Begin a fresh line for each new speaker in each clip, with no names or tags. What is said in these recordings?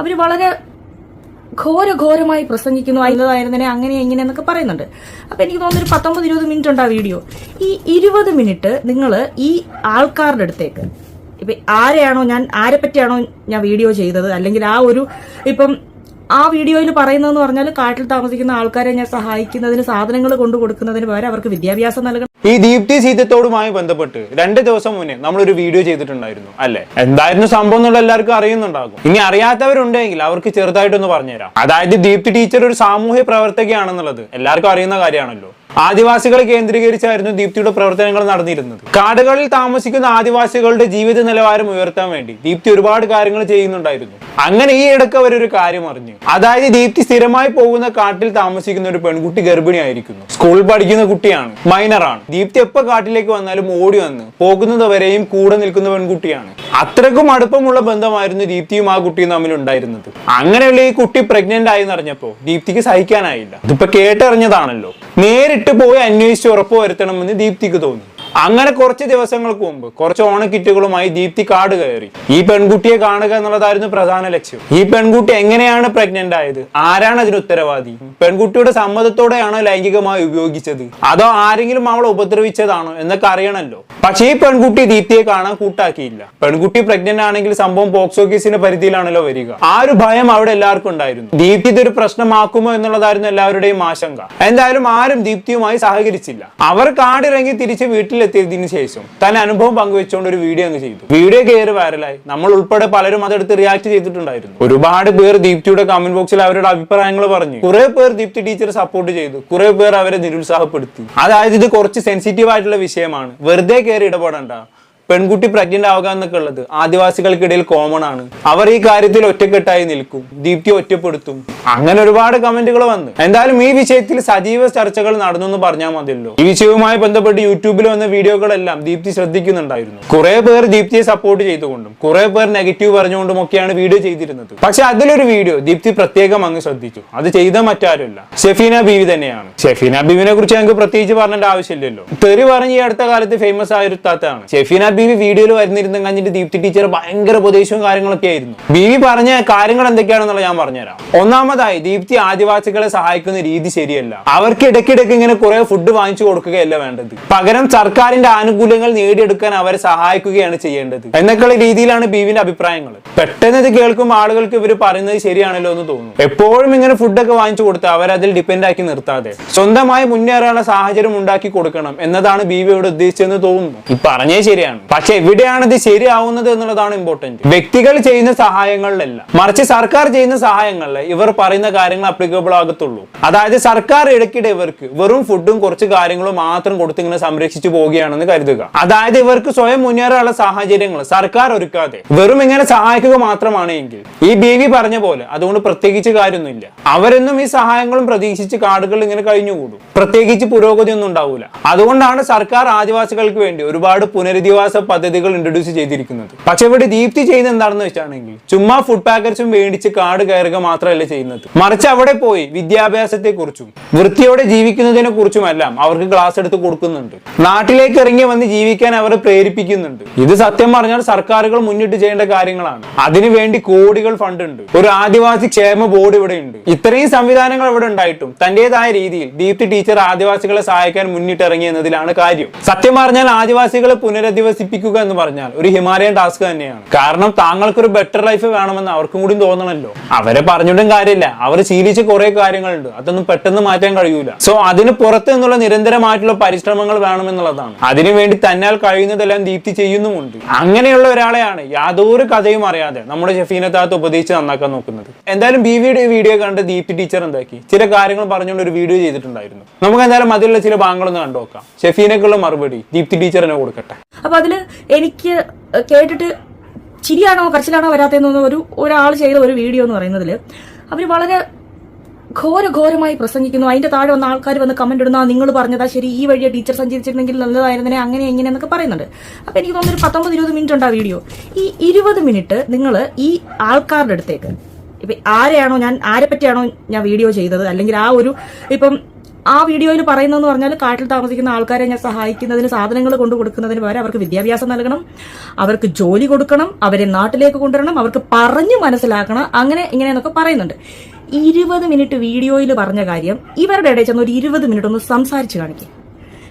അവർ വളരെ ഘോരഘോരമായി പ്രസംഗിക്കുന്നു. അല്ലതായിരുന്നേ അങ്ങനെ ഇങ്ങനെ എന്നൊക്കെ പറയുന്നുണ്ട്. അപ്പൊ എനിക്ക് തോന്നുന്നു ഒരു പത്തൊമ്പത് ഇരുപത് മിനിറ്റ് ഉണ്ട് ആ വീഡിയോ. ഈ ഇരുപത് മിനിറ്റ് നിങ്ങൾ ഈ ആൾക്കാരുടെ അടുത്തേക്ക് ഇപ്പൊ ആരെയാണോ ഞാൻ ആരെ പറ്റിയാണോ ഞാൻ വീഡിയോ ചെയ്തത്? അല്ലെങ്കിൽ ആ ഒരു ഇപ്പം ആ വീഡിയോയിൽ പറയുന്നതെന്ന് പറഞ്ഞാൽ കാട്ടിൽ താമസിക്കുന്ന ആൾക്കാരെ ഞാൻ സഹായിക്കുന്നതിന് സാധനങ്ങൾ കൊണ്ടു കൊടുക്കുന്നതിന് പകരം അവർക്ക് വിദ്യാഭ്യാസം നൽകണം.
ഈ ദീപ്തി സീതത്തോടുമായി ബന്ധപ്പെട്ട് രണ്ട് ദിവസം മുന്നേ നമ്മളൊരു വീഡിയോ ചെയ്തിട്ടുണ്ടായിരുന്നു അല്ലെ? എന്തായിരുന്നു സംഭവം എന്നുള്ള എല്ലാവർക്കും അറിയുന്നുണ്ടാകും. ഇനി അറിയാത്തവരുണ്ടെങ്കിൽ അവർക്ക് ചെറുതായിട്ടൊന്ന് പറഞ്ഞുതരാം. അതായത് ദീപ്തി ടീച്ചർ ഒരു സാമൂഹ്യ പ്രവർത്തകയാണെന്നുള്ളത് എല്ലാവർക്കും അറിയുന്ന കാര്യമാണല്ലോ. ആദിവാസികളെ കേന്ദ്രീകരിച്ചായിരുന്നു ദീപ്തിയുടെ പ്രവർത്തനങ്ങൾ നടന്നിരുന്നത്. കാടുകളിൽ താമസിക്കുന്ന ആദിവാസികളുടെ ജീവിത നിലവാരം ഉയർത്താൻ വേണ്ടി ദീപ്തി ഒരുപാട് കാര്യങ്ങൾ ചെയ്യുന്നുണ്ടായിരുന്നു. അങ്ങനെ ഈ ഇടയ്ക്ക് അവരൊരു കാര്യം അറിഞ്ഞു. അതായത് ദീപ്തി സ്ഥിരമായി പോകുന്ന കാട്ടിൽ താമസിക്കുന്ന ഒരു പെൺകുട്ടി ഗർഭിണിയായിരിക്കുന്നു. സ്കൂളിൽ പഠിക്കുന്ന കുട്ടിയാണ്. മൈനറാണ് ദീപ്തി എപ്പോ കാട്ടിലേക്ക് വന്നാലും ഓടി വന്ന് പോകുന്നതുവരെയും കൂടെ നിൽക്കുന്ന പെൺകുട്ടിയാണ്. അത്രക്കും അടുപ്പമുള്ള ബന്ധമായിരുന്നു ദീപ്തിയും ആ കുട്ടിയും തമ്മിൽ ഉണ്ടായിരുന്നത്. അങ്ങനെയുള്ള ഈ കുട്ടി പ്രഗ്നന്റ് ആയി എന്നറിഞ്ഞപ്പോ ദീപ്തിക്ക് സഹിക്കാനായില്ല. ഇതിപ്പോ കേട്ടറിഞ്ഞതാണല്ലോ. നേരിട്ട് പോയി അന്വേഷിച്ച് ഉറപ്പ് വരുത്തണമെന്ന് ദീപ്തിക്ക് തോന്നി അങ്ങനെ കുറച്ച് ദിവസങ്ങൾക്ക് മുമ്പ് കുറച്ച് ഓണക്കിറ്റുകളുമായി ദീപ്തി കാട് കയറി. ഈ പെൺകുട്ടിയെ കാണുക എന്നുള്ളതായിരുന്നു പ്രധാന ലക്ഷ്യം. ഈ പെൺകുട്ടി എങ്ങനെയാണ് പ്രഗ്നന്റ് ആയത്? ആരാണ് അതിന് ഉത്തരവാദി? പെൺകുട്ടിയുടെ സമ്മതത്തോടെയാണോ ലൈംഗികമായി ഉപയോഗിച്ചത്? അതോ ആരെങ്കിലും അവളെ ഉപദ്രവിച്ചതാണോ എന്നൊക്കെ അറിയണമല്ലോ പക്ഷേ ഈ പെൺകുട്ടി ദീപ്തിയെ കാണാൻ കൂട്ടാക്കിയില്ല. പെൺകുട്ടി പ്രഗ്നന്റ് ആണെങ്കിൽ സംഭവം പോക്സോ കേസിന്റെ പരിധിയിലാണല്ലോ വരിക. ആ ഒരു ഭയം അവിടെ എല്ലാവർക്കും ഉണ്ടായിരുന്നു. ദീപ്തി ഇതൊരു പ്രശ്നമാക്കുമോ എന്നുള്ളതായിരുന്നു എല്ലാവരുടെയും ആശങ്ക. എന്തായാലും ആരും ദീപ്തിയുമായി സഹകരിച്ചില്ല. അവർ കാടിറങ്ങി തിരിച്ച് വീട്ടിലെത്തിയതിനു ശേഷം തന്റെ അനുഭവം പങ്കുവെച്ചുകൊണ്ട് ഒരു വീഡിയോ അങ്ങ് ചെയ്തു. വീഡിയോ കയറി വൈറലായി നമ്മൾ ഉൾപ്പെടെ പലരും അതെടുത്ത് റിയാക്ട് ചെയ്തിട്ടുണ്ടായിരുന്നു. ഒരുപാട് പേർ ദീപ്തിയുടെ കമന്റ് ബോക്സിൽ അവരുടെ അഭിപ്രായങ്ങൾ പറഞ്ഞു. കുറെ പേർ ദീപ്തി ടീച്ചർ സപ്പോർട്ട് ചെയ്തു. കുറെ പേർ അവരെ നിരുത്സാഹപ്പെടുത്തി. അതായത് ഇത് കുറച്ച് സെൻസിറ്റീവ് ആയിട്ടുള്ള വിഷയമാണ്. വെറുതെ കയറി ഇടപെടണ്ട. പെൺകുട്ടി പ്രഗ്നന്റ് ആവുക എന്നൊക്കെ ഉള്ളത് ആദിവാസികൾക്കിടയിൽ കോമൺ ആണ്. അവർ ഈ കാര്യത്തിൽ ഒറ്റക്കെട്ടായി നിൽക്കും ദീപ്തി ഒറ്റപ്പെടുത്തും. അങ്ങനെ ഒരുപാട് കമന്റുകൾ വന്നു. എന്തായാലും ഈ വിഷയത്തിൽ സജീവ ചർച്ചകൾ നടന്നു എന്ന് പറഞ്ഞാൽ മതിയല്ലോ. ഈ വിഷയവുമായി ബന്ധപ്പെട്ട് യൂട്യൂബിൽ വന്ന വീഡിയോകളെല്ലാം ദീപ്തി ശ്രദ്ധിക്കുന്നുണ്ടായിരുന്നു. കുറെ പേർ ദീപ്തിയെ സപ്പോർട്ട് ചെയ്തുകൊണ്ടും കുറെ പേർ നെഗറ്റീവ് പറഞ്ഞുകൊണ്ടും ഒക്കെയാണ് വീഡിയോ ചെയ്തിരുന്നത്. പക്ഷെ അതിലൊരു വീഡിയോ ദീപ്തി പ്രത്യേകം അങ്ങ് ശ്രദ്ധിച്ചു. അത് ചെയ്ത മറ്റാരുമല്ല. ഷെഫീന ബീവി തന്നെയാണ്. ഷെഫീന ബീവിനെ കുറിച്ച് ഞങ്ങൾക്ക് പ്രത്യേകിച്ച് പറഞ്ഞേണ്ട ആവശ്യമില്ലല്ലോ. തെറി പറഞ്ഞ് ഈ അടുത്ത കാലത്ത് ഫേമസ് ആയ ഒരു താത്താണ് ഷെഫീന ബീവി വീഡിയോയിൽ വരുന്നിരുന്ന കഴിഞ്ഞിട്ട് ദീപ്തി ടീച്ചർ ഭയങ്കര ഉപദേശവും കാര്യങ്ങളൊക്കെ ആയിരുന്നു. ബീവി പറഞ്ഞ കാര്യങ്ങൾ എന്തൊക്കെയാണെന്നുള്ള ഞാൻ പറഞ്ഞുതരാം. ഒന്നാമതായി ദീപ്തി ആദിവാസികളെ സഹായിക്കുന്ന രീതി ശരിയല്ല. അവർക്ക് ഇടയ്ക്കിടയ്ക്ക് ഇങ്ങനെ കുറെ ഫുഡ് വാങ്ങിച്ചു കൊടുക്കുകയല്ല വേണ്ടത്. പകരം സർക്കാരിന്റെ ആനുകൂല്യങ്ങൾ നേടിയെടുക്കാൻ അവരെ സഹായിക്കുകയാണ് ചെയ്യേണ്ടത്. എന്നൊക്കെയുള്ള രീതിയിലാണ് ബീവിന്റെ അഭിപ്രായങ്ങൾ. പെട്ടെന്ന് ഇത് കേൾക്കുമ്പോൾ ആളുകൾക്ക് ഇവർ പറയുന്നത് ശരിയാണല്ലോ എന്ന് തോന്നുന്നു എപ്പോഴും ഇങ്ങനെ ഫുഡൊക്കെ വാങ്ങിച്ചു കൊടുത്ത് അവരതിൽ ഡിപ്പെൻഡ് ആക്കി നിർത്താതെ. സ്വന്തമായി മുന്നേറാനുള്ള സാഹചര്യം ഉണ്ടാക്കി കൊടുക്കണം എന്നതാണ് ബീവിയോട് ഉദ്ദേശിച്ചതെന്ന് തോന്നുന്നു. ഈ പറഞ്ഞേ ശരിയാണ്. പക്ഷെ എവിടെയാണ് ഇത് ശരിയാവുന്നത് എന്നുള്ളതാണ് ഇമ്പോർട്ടന്റ് വ്യക്തികൾ ചെയ്യുന്ന സഹായങ്ങളിലല്ല. മറിച്ച് സർക്കാർ ചെയ്യുന്ന സഹായങ്ങളിൽ ഇവർ പറയുന്ന കാര്യങ്ങൾ അപ്ലിക്കബിൾ ആകത്തുള്ളൂ. അതായത് സർക്കാർ ഇടയ്ക്കിടെ ഇവർക്ക് വെറും ഫുഡും കുറച്ച് കാര്യങ്ങളും മാത്രം കൊടുത്ത് ഇങ്ങനെ സംരക്ഷിച്ചു പോവുകയാണെന്ന് കരുതുക. അതായത് ഇവർക്ക് സ്വയം മുന്നേറാനുള്ള സാഹചര്യങ്ങൾ സർക്കാർ ഒരുക്കാതെ വെറും ഇങ്ങനെ സഹായിക്കുക മാത്രമാണ് എങ്കിൽ ഈ ബി വി പറഞ്ഞ പോലെ അതുകൊണ്ട് പ്രത്യേകിച്ച് കാര്യമൊന്നുമില്ല. അവരെന്നും ഈ സഹായങ്ങളും പ്രതീക്ഷിച്ച് കാടുകൾ ഇങ്ങനെ കഴിഞ്ഞുകൂടും. പ്രത്യേകിച്ച് പുരോഗതി ഒന്നും ഉണ്ടാവില്ല അതുകൊണ്ടാണ് സർക്കാർ ആദിവാസികൾക്ക് വേണ്ടി ഒരുപാട് പുനരധിവാസ പദ്ധതികൾ ഇൻട്രൊഡ്യൂസ് ചെയ്തിരിക്കുന്നത്. പക്ഷെ ഇവിടെ ദീപ്തി ചെയ്യുന്ന എന്താണെന്ന് വെച്ചാണെങ്കിൽ ചുമ്മാ ഫുഡ് പാക്കറ്റ്സും മേടിച്ച് കാട് കയറുക മാത്രമല്ല ചെയ്യുന്നത്. മറിച്ച് അവിടെ പോയി വിദ്യാഭ്യാസത്തെ കുറിച്ചും വൃത്തിയോടെ ജീവിക്കുന്നതിനെ കുറിച്ചുമെല്ലാം അവർക്ക് ക്ലാസ് എടുത്ത് കൊടുക്കുന്നുണ്ട്. നാട്ടിലേക്ക് ഇറങ്ങി വന്ന് ജീവിക്കാൻ അവരെ പ്രേരിപ്പിക്കുന്നുണ്ട്. ഇത് സത്യം പറഞ്ഞാൽ സർക്കാരുകൾ മുന്നിട്ട് ചെയ്യേണ്ട കാര്യങ്ങളാണ്. അതിനുവേണ്ടി കോടികൾ ഫണ്ട് ഉണ്ട്. ഒരു ആദിവാസി ക്ഷേമ ബോർഡ് ഇവിടെ ഉണ്ട്. ഇത്രയും സംവിധാനങ്ങൾ ഇവിടെ ഉണ്ടായിട്ടും തന്റേതായ രീതിയിൽ ദീപ്തി ടീച്ചർ ആദിവാസികളെ സഹായിക്കാൻ മുന്നിട്ടിറങ്ങി എന്നതിലാണ് കാര്യം. സത്യം പറഞ്ഞാൽ ആദിവാസികളെ പുനരധിവസിപ്പിക്കുക എന്ന് പറഞ്ഞാൽ ഒരു ഹിമാലയൻ ടാസ്ക് തന്നെയാണ്. കാരണം താങ്കൾക്കൊരു ബെറ്റർ ലൈഫ് വേണമെന്ന് അവർക്കും കൂടി തോന്നണല്ലോ. അവരെ പറഞ്ഞിട്ടും കാര്യമില്ല. അവർ ശീലിച്ച കുറെ കാര്യങ്ങളുണ്ട്. അതൊന്നും പെട്ടെന്ന് മാറ്റാൻ കഴിയൂല. സോ അതിന് പുറത്ത് നിന്നുള്ള നിരന്തരമായിട്ടുള്ള പരിശ്രമങ്ങൾ വേണമെന്നുള്ളതാണ്. അതിനുവേണ്ടി തന്നാൽ കഴിയുന്നതെല്ലാം ദീപ്തി ചെയ്യുന്നുമുണ്ട്. അങ്ങനെയുള്ള ഒരാളെയാണ് യാതൊരു കഥയും അറിയാതെ നമ്മുടെ ഷെഫീനത്താത്ത് ഉപദേശിച്ച് നന്നാക്കാൻ നോക്കുന്നത്. എന്തായാലും ബി വിയുടെ വീഡിയോ കണ്ട് ദീപ്തി ടീച്ചർ എന്താക്കി? ചില കാര്യങ്ങൾ പറഞ്ഞുകൊണ്ട് ഒരു വീഡിയോ ചെയ്തിട്ടുണ്ടായിരുന്നു. നമുക്ക് എന്തായാലും അതിലുള്ള ചില ഭാഗങ്ങളൊന്ന് കണ്ടു നോക്കാം ഷെഫീനക്കുള്ള മറുപടി ദീപ്തി ടീച്ചറിനെ കൊടുക്കട്ടെ.
അപ്പൊ അതിൽ എനിക്ക് കേട്ടിട്ട് ചിരിയാണോ കരച്ചിലാണോ വരാത്തതെന്ന് ഒരു ഒരാൾ ചെയ്ത ഒരു വീഡിയോ എന്ന് പറയുന്നതിൽ അവർ വളരെ ഘോരഘോരമായി പ്രസംഗിക്കുന്നു. അതിന്റെ താഴെ വന്ന ആൾക്കാർ വന്ന് കമന്റ് ഇടുന്ന. നിങ്ങൾ പറഞ്ഞതാ ശരി ഈ വഴിയെ ടീച്ചർ സഞ്ചരിച്ചിരുന്നെങ്കിൽ നല്ലതായിരുന്നേ അങ്ങനെ എങ്ങനെ എന്നൊക്കെ പറയുന്നുണ്ട്. അപ്പൊ എനിക്ക് തോന്നുന്നു ഒരു പത്തൊമ്പത് ഇരുപത് മിനിറ്റ് ഉണ്ട് ആ വീഡിയോ. ഈ ഇരുപത് മിനിറ്റ് നിങ്ങൾ ഈ ആൾക്കാരുടെ അടുത്തേക്ക് ഇപ്പൊ ആരെയാണോ ഞാൻ ആരെ പറ്റിയാണോ ഞാൻ വീഡിയോ ചെയ്തത് അല്ലെങ്കിൽ ആ ഒരു ഇപ്പം ആ വീഡിയോയിൽ പറയുന്നതെന്ന് പറഞ്ഞാൽ കാട്ടിൽ താമസിക്കുന്ന ആൾക്കാരെ ഞാൻ സഹായിക്കുന്നതിന് സാധനങ്ങൾ കൊണ്ടു കൊടുക്കുന്നതിന് പകരം അവർക്ക് വിദ്യാഭ്യാസം നൽകണം. അവർക്ക് ജോലി കൊടുക്കണം. അവരെ നാട്ടിലേക്ക് കൊണ്ടുവരണം. അവർക്ക് പറഞ്ഞു മനസ്സിലാക്കണം. അങ്ങനെ ഇങ്ങനെയെന്നൊക്കെ പറയുന്നുണ്ട്. ഇരുപത് മിനിറ്റ് വീഡിയോയിൽ പറഞ്ഞ കാര്യം ഇവരുടെ ഇടയിൽ ചെന്ന് ഒരു ഇരുപത് മിനിറ്റ് ഒന്ന് സംസാരിച്ച് കാണിക്കും.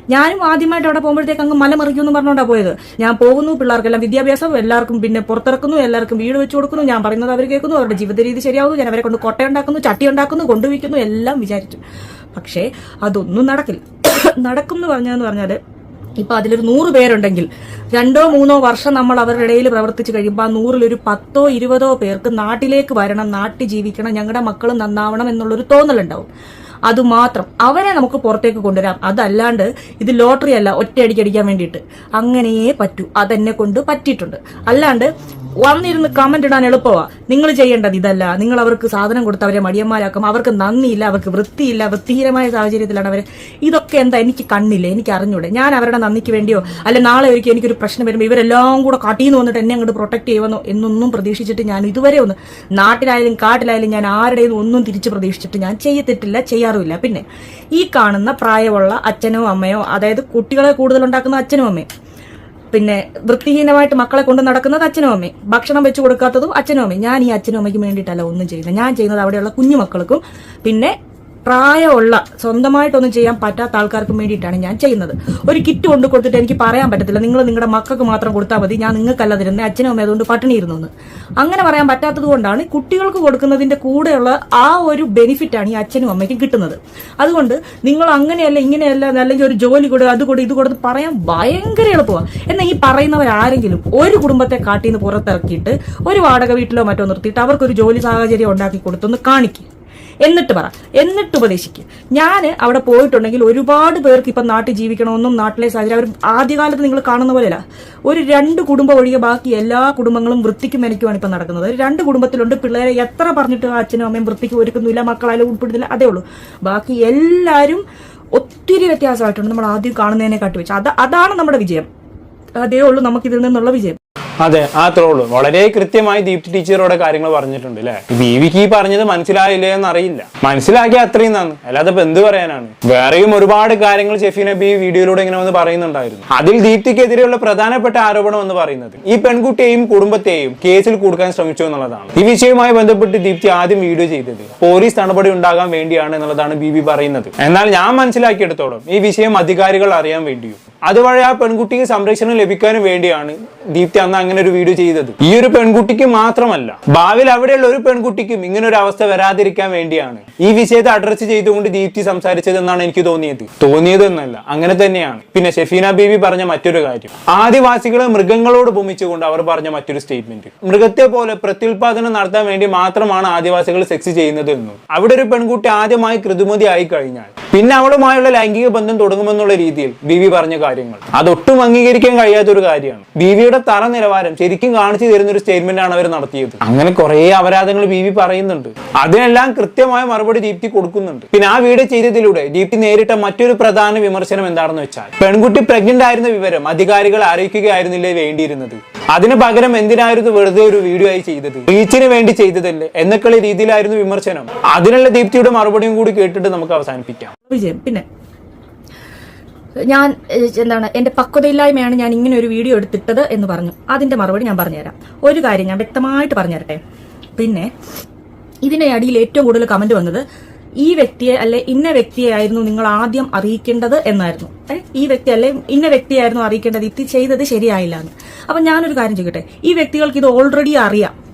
ഞാനും ആദ്യമായിട്ട് അവിടെ പോകുമ്പോഴത്തേക്ക് അങ്ങ് മലമറിക്കും എന്ന് പറഞ്ഞുകൊണ്ടാണ് പോയത്. ഞാൻ പോകുന്നു പിള്ളേർക്കെല്ലാം വിദ്യാഭ്യാസം എല്ലാവർക്കും പിന്നെ പുറത്തിറക്കുന്നു എല്ലാവർക്കും വീട് വെച്ച് കൊടുക്കുന്നു. ഞാൻ പറയുന്നത് അവർ കേൾക്കുന്നു അവരുടെ ജീവിത രീതി ശരിയാവുന്നു. ഞാൻ അവരെ കൊണ്ട് കൊട്ടയുണ്ടാക്കുന്നു ചട്ടി ഉണ്ടാക്കുന്നു കൊണ്ടുവയ്ക്കുന്നു എല്ലാം വിചാരിച്ചു. പക്ഷേ അതൊന്നും നടക്കില്ല. നടക്കും എന്ന് പറഞ്ഞതെന്ന് പറഞ്ഞാൽ ഇപ്പൊ അതിലൊരു നൂറ് പേരുണ്ടെങ്കിൽ രണ്ടോ മൂന്നോ വർഷം നമ്മൾ അവരുടെ ഇടയിൽ പ്രവർത്തിച്ചു കഴിയുമ്പോൾ ആ നൂറിലൊരു പത്തോ ഇരുപതോ പേർക്ക് നാട്ടിലേക്ക് വരണം നാട്ടിൽ ജീവിക്കണം ഞങ്ങളുടെ മക്കൾ നന്നാവണം എന്നുള്ളൊരു തോന്നലുണ്ടാവും. അതുമാത്രം അവരെ നമുക്ക് പുറത്തേക്ക് കൊണ്ടുവരാം. അതല്ലാണ്ട് ഇത് ലോട്ടറി അല്ല ഒറ്റയടിക്ക് അടിക്കാൻ വേണ്ടിയിട്ട്. അങ്ങനെയേ പറ്റൂ. അതെന്നെ കൊണ്ട് പറ്റിയിട്ടുണ്ട്. അല്ലാണ്ട് വന്നിരുന്ന് കമന്റ് ഇടാൻ എളുപ്പമാ നിങ്ങൾ ചെയ്യേണ്ടത് ഇതല്ല. നിങ്ങൾ അവർക്ക് സാധനം കൊടുത്ത് അവരെ മടിയന്മാരാക്കും. അവർക്ക് നന്ദിയില്ല അവർക്ക് വൃത്തിയില്ല വൃത്തിഹീനമായ സാഹചര്യത്തിലാണ് അവരെ. ഇതൊക്കെ എന്താ എനിക്ക് കണ്ണില്ല? എനിക്ക് അറിഞ്ഞൂടെ. ഞാൻ അവരുടെ നന്ദിക്ക് വേണ്ടിയോ? അല്ലെ നാളെ ഒരിക്കലും എനിക്കൊരു പ്രശ്നം വരുമ്പോൾ ഇവരെല്ലാം കൂടെ കാട്ടിന്ന് വന്നിട്ട് എന്നെ അങ്ങോട്ട് പ്രൊട്ടക്ട് ചെയ്യുമെന്നോ? എന്നൊന്നും പ്രതീക്ഷിച്ചിട്ട് ഞാൻ ഇതുവരെ ഒന്ന് നാട്ടിലായാലും കാട്ടിലായാലും ഞാൻ ആരുടെയും ഒന്നും തിരിച്ച് പ്രതീക്ഷിച്ചിട്ട് ഞാൻ ചെയ്യത്തിട്ടില്ല ചെയ്യാറുമില്ല. പിന്നെ ഈ കാണുന്ന പ്രായമുള്ള അച്ഛനോ അമ്മയോ അതായത് കുട്ടികളെ കൂടുതൽ ഉണ്ടാക്കുന്ന അച്ഛനും അമ്മയും പിന്നെ വൃത്തിഹീനമായിട്ട് മക്കളെ കൊണ്ട് നടക്കുന്നത് അച്ഛനും അമ്മയും ഭക്ഷണം വെച്ചു കൊടുക്കാത്തതും അച്ഛനും അമ്മയും. ഞാൻ ഈ അച്ഛനും അമ്മയ്ക്ക് വേണ്ടിയിട്ടല്ല ഒന്നും ചെയ്യുന്നത് ഞാൻ ചെയ്യുന്നത് അവിടെയുള്ള കുഞ്ഞു മക്കൾക്കും പിന്നെ പ്രായമുള്ള സ്വന്തമായിട്ടൊന്നും ചെയ്യാൻ പറ്റാത്ത ആൾക്കാർക്ക് വേണ്ടിയിട്ടാണ് ഞാൻ ചെയ്യുന്നത്. ഒരു കിറ്റ് കൊണ്ട് കൊടുത്തിട്ട് എനിക്ക് പറയാൻ പറ്റത്തില്ല. നിങ്ങൾ നിങ്ങളുടെ മക്കൾക്ക് മാത്രം കൊടുത്താൽ മതി. ഞാൻ നിങ്ങൾക്കല്ല തരുന്നത്. അച്ഛനും അമ്മയും അതുകൊണ്ട് പട്ടിണി ഇരുന്നു അങ്ങനെ പറയാൻ പറ്റാത്തത് കൊണ്ടാണ് കുട്ടികൾക്ക് കൊടുക്കുന്നതിന്റെ കൂടെയുള്ള ആ ഒരു ബെനിഫിറ്റാണ് ഈ അച്ഛനും അമ്മയ്ക്കും കിട്ടുന്നത്. അതുകൊണ്ട് നിങ്ങൾ അങ്ങനെയല്ല ഇങ്ങനെയല്ല അല്ലെങ്കിൽ ഒരു ജോലി കൊടു അത് കൊടു ഇത് കൊടുത്ത് പറയാൻ ഭയങ്കര എളുപ്പമാണ് എന്നാൽ ഈ പറയുന്നവരാരെങ്കിലും ഒരു കുടുംബത്തെ കാട്ടിൽ നിന്ന് പുറത്തിറക്കിയിട്ട് ഒരു വാടക വീട്ടിലോ മറ്റോ നിർത്തിയിട്ട് അവർക്കൊരു ജോലി സാഹചര്യം ഉണ്ടാക്കി കൊടുത്തൊന്ന് കാണിക്കും. എന്നിട്ട് പറ. എന്നിട്ട് ഉപദേശിക്കുക ഞാൻ അവിടെ പോയിട്ടുണ്ടെങ്കിൽ ഒരുപാട് പേർക്ക് ഇപ്പം നാട്ടിൽ ജീവിക്കണമെന്നും നാട്ടിലെ സാഹചര്യം അവർ ആദ്യകാലത്ത് നിങ്ങൾ കാണുന്ന പോലെയല്ല. ഒരു രണ്ട് കുടുംബം ഒഴികെ ബാക്കി എല്ലാ കുടുംബങ്ങളും വൃത്തിക്കും മെനക്കുമാണ് ഇപ്പം നടക്കുന്നത്. രണ്ട് കുടുംബത്തിലുണ്ട് പിള്ളേരെ എത്ര പറഞ്ഞിട്ട് അച്ഛനും അമ്മയും വൃത്തിക്ക് ഒരുക്കുന്നില്ല മക്കളായാലും ഉൾപ്പെടുന്നില്ല അതേ ഉള്ളൂ. ബാക്കി എല്ലാവരും ഒത്തിരി വ്യത്യാസമായിട്ടുണ്ട്. നമ്മൾ ആദ്യം കാണുന്നതിനെ കാട്ടി വെച്ച്. അത് അതാണ് നമ്മുടെ വിജയം. അതേ ഉള്ളൂ നമുക്ക് ഇതിൽ നിന്നുള്ള വിജയം.
അതെ അത്രേ ഉള്ളൂ. വളരെ കൃത്യമായി ദീപ്തി ടീച്ചറോടെ കാര്യങ്ങൾ പറഞ്ഞിട്ടുണ്ട് അല്ലെ ദീപിക്ക് ഈ പറഞ്ഞത് മനസ്സിലായില്ലേ എന്ന് അറിയില്ല മനസ്സിലാക്കിയ അത്രയും നന്ന്. അല്ലാതെ ഇപ്പൊ എന്ത് പറയാനാണ്? വേറെയും ഒരുപാട് കാര്യങ്ങൾ ഷെഫി നബി ഈ വീഡിയോയിലൂടെ ഇങ്ങനെ വന്ന് പറയുന്നുണ്ടായിരുന്നു. അതിൽ ദീപ്തിക്കെതിരെയുള്ള പ്രധാനപ്പെട്ട ആരോപണം എന്ന് പറയുന്നത് ഈ പെൺകുട്ടിയെയും കുടുംബത്തെയും കേസിൽ കൊടുക്കാൻ ശ്രമിച്ചു എന്നുള്ളതാണ്. ഈ വിഷയവുമായി ബന്ധപ്പെട്ട് ദീപ്തി ആദ്യം വീഡിയോ ചെയ്തത് പോലീസ് നടപടി ഉണ്ടാകാൻ വേണ്ടിയാണ് എന്നുള്ളതാണ് ബി പറയുന്നത്. എന്നാൽ ഞാൻ മനസ്സിലാക്കിയെടുത്തോളം ഈ വിഷയം അധികാരികൾ അറിയാൻ വേണ്ടിയും അതുവഴി ആ പെൺകുട്ടിക്ക് സംരക്ഷണം ലഭിക്കാനും വേണ്ടിയാണ് ദീപ്തി അന്ന് അങ്ങനെ ഒരു വീഡിയോ ചെയ്തത്. ഈ ഒരു പെൺകുട്ടിക്ക് മാത്രമല്ല ഭാവിയിൽ അവിടെയുള്ള ഒരു പെൺകുട്ടിക്കും ഇങ്ങനെ ഒരു അവസ്ഥ വരാതിരിക്കാൻ വേണ്ടിയാണ് ഈ വിഷയത്തെ അഡ്രസ്സ് ചെയ്തുകൊണ്ട് ദീപ്തി സംസാരിച്ചത് എന്നാണ് എനിക്ക് തോന്നിയത്. തോന്നിയത് എന്നല്ല അങ്ങനെ തന്നെയാണ്. പിന്നെ ഷെഫീന ബീവി പറഞ്ഞ മറ്റൊരു കാര്യം ആദിവാസികളെ മൃഗങ്ങളോട് ഭൂമിച്ചുകൊണ്ട് അവർ പറഞ്ഞ മറ്റൊരു സ്റ്റേറ്റ്മെന്റ് മൃഗത്തെ പോലെ പ്രത്യുൽപാദനം നടത്താൻ വേണ്ടി മാത്രമാണ് ആദിവാസികൾ സെക്സ് ചെയ്യുന്നത് എന്നും. അവിടെ ഒരു പെൺകുട്ടി ആദ്യമായി കൃതുമതി ആയി കഴിഞ്ഞാൽ പിന്നെ അവളുമായുള്ള ലൈംഗിക ബന്ധം തുടങ്ങുമെന്നുള്ള രീതിയിൽ ബിവി പറഞ്ഞ കാര്യങ്ങൾ. അതൊട്ടും അംഗീകരിക്കാൻ കഴിയാത്ത ഒരു കാര്യമാണ്. ബിവിയുടെ തറ നിലവാരം ശരിക്കും കാണിച്ചു തരുന്ന ഒരു സ്റ്റേറ്റ്മെന്റ് ആണ് അവർ നടത്തിയത്. അങ്ങനെ കുറെ അപരാധങ്ങൾ ബിവി പറയുന്നുണ്ട്. അതിനെല്ലാം കൃത്യമായ മറുപടി ദീപ്തി കൊടുക്കുന്നുണ്ട്. പിന്നെ ആ വീട് ചെയ്തതിലൂടെ ദീപ്തി നേരിട്ട മറ്റൊരു പ്രധാന വിമർശനം എന്താണെന്ന് വെച്ചാൽ പെൺകുട്ടി പ്രഗ്നന്റ് ആയിരുന്ന വിവരം അധികാരികൾ അറിയിക്കുകയായിരുന്നില്ലേ വേണ്ടിയിരുന്നത്? അതിന് പകരം എന്തിനായിരുന്നു വെറുതെ ഒരു വീഡിയോ ആയി ചെയ്തത്? റീച്ചിന് വേണ്ടി ചെയ്തതല്ലേ? എന്നൊക്കെയുള്ള രീതിയിലായിരുന്നു വിമർശനം. അതിനുള്ള ദീപ്തിയുടെ മറുപടിയും കൂടി കേട്ടിട്ട് നമുക്ക് അവസാനിപ്പിക്കാം.
പിന്നെ ഞാൻ എന്താണ് എന്റെ പക്വതയില്ലായ്മയാണ് ഞാൻ ഇങ്ങനെ ഒരു വീഡിയോ എടുത്തിട്ടത് എന്ന് പറഞ്ഞു. അതിന്റെ മറുപടി ഞാൻ പറഞ്ഞുതരാം. ഒരു കാര്യം ഞാൻ വ്യക്തമായിട്ട് പറഞ്ഞുതരട്ടെ? പിന്നെ ഇതിന്റെ അടിയിൽ ഏറ്റവും കൂടുതൽ കമന്റ് വന്നത് ഈ വ്യക്തിയെ അല്ലെ ഇന്ന വ്യക്തിയായിരുന്നു നിങ്ങൾ ആദ്യം അറിയിക്കേണ്ടത് എന്നായിരുന്നു. ഈ വ്യക്തി അല്ലെ ഇന്ന വ്യക്തിയായിരുന്നു അറിയിക്കേണ്ടത്? ഇത് ചെയ്തത് ശരിയായില്ല എന്ന്. അപ്പൊ ഞാനൊരു കാര്യം ചോദിക്കട്ടെ? ഈ വ്യക്തികൾക്ക് ഇത് ഓൾറെഡി അറിയാം.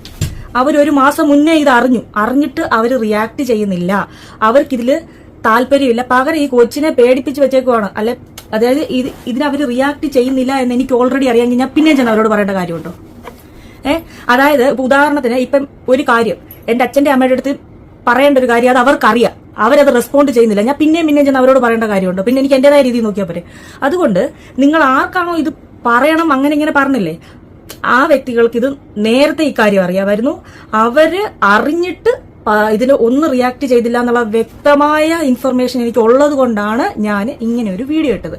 അവരൊരു മാസം മുന്നേ ഇത് അറിഞ്ഞു. അറിഞ്ഞിട്ട് അവർ റിയാക്ട് ചെയ്യുന്നില്ല. അവർക്കിതിൽ താല്പര്യമില്ല. പകരം ഈ കൊച്ചിനെ പേടിപ്പിച്ച് വെച്ചേക്കുവാണ്. അല്ലെ അതായത് ഇത് ഇതിനവർ റിയാക്ട് ചെയ്യുന്നില്ല എന്ന് എനിക്ക് ഓൾറെഡി അറിയാമെങ്കിൽ ഞാൻ പിന്നെയും ചെന്ന് അവരോട് പറയേണ്ട കാര്യമുണ്ടോ? ഏഹ് അതായത് ഉദാഹരണത്തിന് ഇപ്പം ഒരു കാര്യം. എന്റെ അച്ഛന്റെ അമ്മയുടെ അടുത്ത് പറയേണ്ട ഒരു കാര്യം അത് അവർക്കറിയാം. അവരത് റെസ്പോണ്ട് ചെയ്യുന്നില്ല. ഞാൻ പിന്നെയും പിന്നെയും ചെന്ന് അവരോട് പറയേണ്ട കാര്യമുണ്ട്. പിന്നെ എനിക്ക് എന്റേതായ രീതിയിൽ നോക്കിയാൽ പോരെ. അതുകൊണ്ട് നിങ്ങൾ ആർക്കാണോ ഇത് പറയണം അങ്ങനെ ഇങ്ങനെ പറഞ്ഞില്ലേ? ആ വ്യക്തികൾക്ക് ഇത് നേരത്തെ ഇക്കാര്യം അറിയാമായിരുന്നു. അവർ അറിഞ്ഞിട്ട് ഇതിന് ഒന്ന് റിയാക്ട് ചെയ്തില്ല എന്നുള്ള വ്യക്തമായ ഇൻഫർമേഷൻ എനിക്ക് ഉള്ളത് കൊണ്ടാണ് ഞാൻ ഇങ്ങനെ ഒരു വീഡിയോ ഇട്ടത്.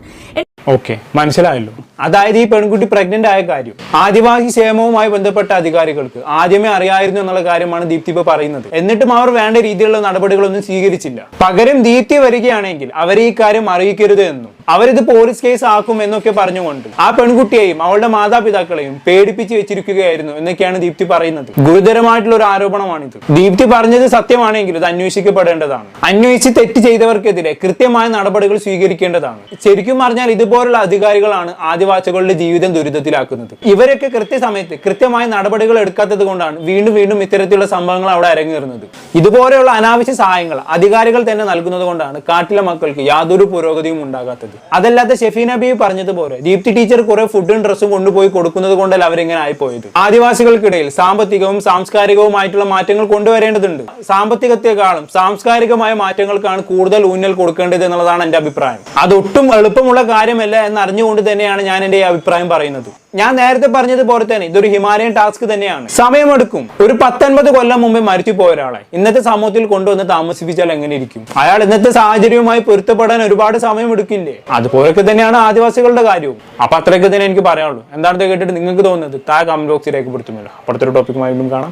ഓക്കെ മനസ്സിലായല്ലോ. അതായത് ഈ പെൺകുട്ടി പ്രഗ്നന്റ് ആയ കാര്യം. ആദിവാസി ക്ഷേമവുമായി ബന്ധപ്പെട്ട അധികാരികൾക്ക് ആദ്യമേ അറിയായിരുന്നു എന്നുള്ള കാര്യമാണ് ദീപ്തി ഇപ്പൊ പറയുന്നത്. എന്നിട്ടും അവർ വേണ്ട രീതിയിലുള്ള നടപടികളൊന്നും സ്വീകരിച്ചില്ല. പകരം ദീപ്തി വരികയാണെങ്കിൽ അവരെ ഈ കാര്യം അറിയിക്കരുത് എന്നും അവരിത് പോലീസ് കേസ് ആക്കും എന്നൊക്കെ പറഞ്ഞുകൊണ്ട് ആ പെൺകുട്ടിയെയും അവളുടെ മാതാപിതാക്കളെയും പേടിപ്പിച്ച് വെച്ചിരിക്കുകയായിരുന്നു എന്നൊക്കെയാണ് ദീപ്തി പറയുന്നത്. ഗുരുതരമായിട്ടുള്ള ഒരു ആരോപണമാണിത്. ദീപ്തി പറഞ്ഞത് സത്യമാണെങ്കിൽ ഇത് അന്വേഷിക്കപ്പെടേണ്ടതാണ്. അന്വേഷിച്ച് തെറ്റ് ചെയ്തവർക്കെതിരെ കൃത്യമായ നടപടികൾ സ്വീകരിക്കേണ്ടതാണ്. ശരിക്കും പറഞ്ഞാൽ ഇതുപോലുള്ള അധികാരികളാണ് ആദിവാസികളുടെ ജീവിതം ദുരിതത്തിലാക്കുന്നത്. ഇവരൊക്കെ കൃത്യസമയത്ത് കൃത്യമായ നടപടികൾ എടുക്കാത്തത് കൊണ്ടാണ് വീണ്ടും വീണ്ടും ഇത്തരത്തിലുള്ള സംഭവങ്ങൾ അവിടെ അരങ്ങേറുന്നത്. ഇതുപോലെയുള്ള അനാവശ്യ സഹായങ്ങൾ അധികാരികൾ തന്നെ നൽകുന്നത് കൊണ്ടാണ് കാട്ടിലെ മക്കൾക്ക് യാതൊരു പുരോഗതിയും ഉണ്ടാകാത്തത്. അതല്ലാതെ ഷെഫീ നബി പറഞ്ഞതുപോലെ ദീപ്തി ടീച്ചർ കുറെ ഫുഡും ഡ്രസ്സും കൊണ്ടുപോയി കൊടുക്കുന്നത് കൊണ്ടല്ല അവരിങ്ങനെ ആയിപ്പോയത്. ആദിവാസികൾക്കിടയിൽ സാമ്പത്തികവും സാംസ്കാരികവുമായിട്ടുള്ള മാറ്റങ്ങൾ കൊണ്ടുവരേണ്ടതുണ്ട്. സാമ്പത്തികത്തെക്കാളും സാംസ്കാരികമായ മാറ്റങ്ങൾക്കാണ് കൂടുതൽ ഊന്നൽ കൊടുക്കേണ്ടത് എന്നുള്ളതാണ് എന്റെ അഭിപ്രായം. അതൊട്ടും എളുപ്പമുള്ള കാര്യമല്ല എന്ന് അറിഞ്ഞുകൊണ്ട് തന്നെയാണ് ഞാൻ എന്റെ ഈ അഭിപ്രായം പറയുന്നത്. ഞാൻ നേരത്തെ പറഞ്ഞതുപോലെ തന്നെ ഇതൊരു ഹിമാലയൻ ടാസ്ക് തന്നെയാണ്. സമയമെടുക്കും. ഒരു പത്തൊൻപത് കൊല്ലം മുമ്പേ മരിച്ചു പോയ ഒരാളെ ഇന്നത്തെ സമൂഹത്തിൽ കൊണ്ടുവന്ന് താമസിപ്പിച്ചാൽ എങ്ങനെ ഇരിക്കും? അയാൾ ഇന്നത്തെ സാഹചര്യവുമായി പൊരുത്തപ്പെടാൻ ഒരുപാട് സമയം എടുക്കില്ലേ അതുപോലൊക്കെ തന്നെയാണ് ആദിവാസികളുടെ കാര്യവും. അപ്പൊ അത്രയൊക്കെ തന്നെ എനിക്ക് പറയാനുള്ളൂ. എന്താണെന്ന് കേട്ടിട്ട് നിങ്ങൾക്ക് തോന്നുന്നത്? താഴെ കമന്റ് ബോക്സിൽ രേഖപ്പെടുത്തുമല്ലോ അപ്പുറത്തൊരു ടോപ്പിക്കുമായി വീണ്ടും കാണാം.